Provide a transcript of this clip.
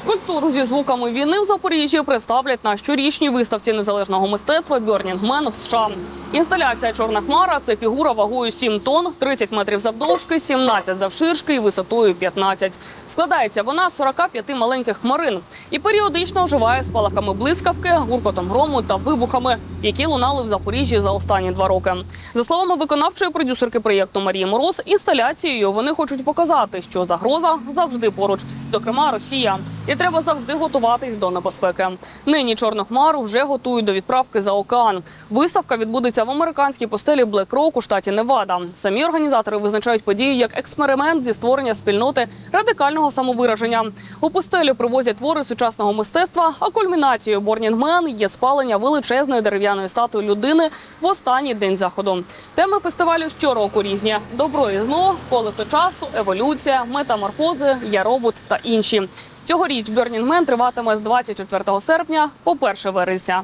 Скульптуру зі звуками війни в Запоріжжі представлять на щорічній виставці незалежного мистецтва Man в США. Інсталяція Чорна хмара це фігура вагою 7 тонн, 30 метрів завдовжки, 17 завширшки і висотою 15. Складається вона з 45 маленьких хмарин і періодично оживає спалахами блискавки, гуркотом грому та вибухами, які лунали в Запоріжжі за останні два роки. За словами виконавчої продюсерки проєкту Марії Мороз, інсталяцією вони хочуть показати, що загроза завжди поруч, зокрема Росія, і треба завжди готуватись до небезпеки. Нині чорну хмару вже готують до відправки за океан. Виставка відбудеться в американській постелі Блек Роук у штаті Невада. Самі організатори визначають подію як експеримент зі створення спільноти радикального самовираження. У постелі привозять твори сучасного мистецтва. А кульмінацією Man є спалення величезної дерев'яної статуї людини в останній день заходу. Теми фестивалю щороку різні: добро і зло, колесо часу, еволюція, метаморфози, я робот та інші. Цьогоріч Burning Man триватиме з 24 серпня по 1 вересня.